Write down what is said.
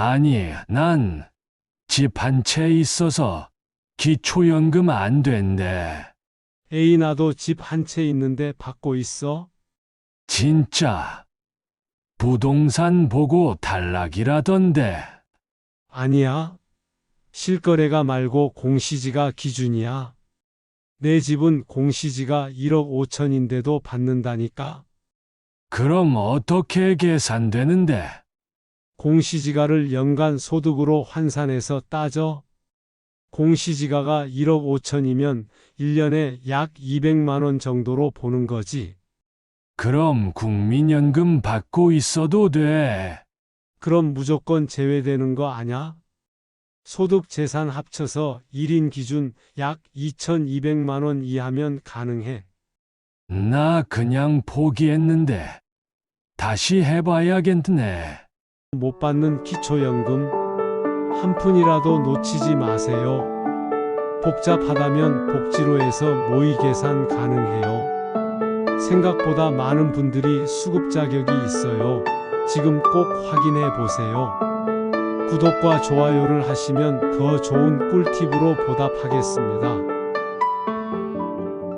아니, 난 집 한 채 있어서 기초연금 안 된대. 에이 나도 집 한 채 있는데 받고 있어? 진짜. 부동산 보고 탈락이라던데. 아니야. 실거래가 말고 공시지가 기준이야. 내 집은 공시지가 1억 5천인데도 받는다니까. 그럼 어떻게 계산되는데? 공시지가를 연간 소득으로 환산해서 따져. 공시지가가 1억 5천이면 1년에 약 200만 원 정도로 보는 거지. 그럼 국민연금 받고 있어도 돼. 그럼 무조건 제외되는 거 아냐? 소득 재산 합쳐서 1인 기준 약 2,200만 원 이하면 가능해. 나 그냥 포기했는데. 다시 해봐야겠네. 못 받는 기초연금 한 푼이라도 놓치지 마세요. 복잡하다면 복지로에서 모의 계산 가능해요. 생각보다 많은 분들이 수급 자격이 있어요. 지금 꼭 확인해 보세요. 구독과 좋아요를 하시면 더 좋은 꿀팁으로 보답하겠습니다.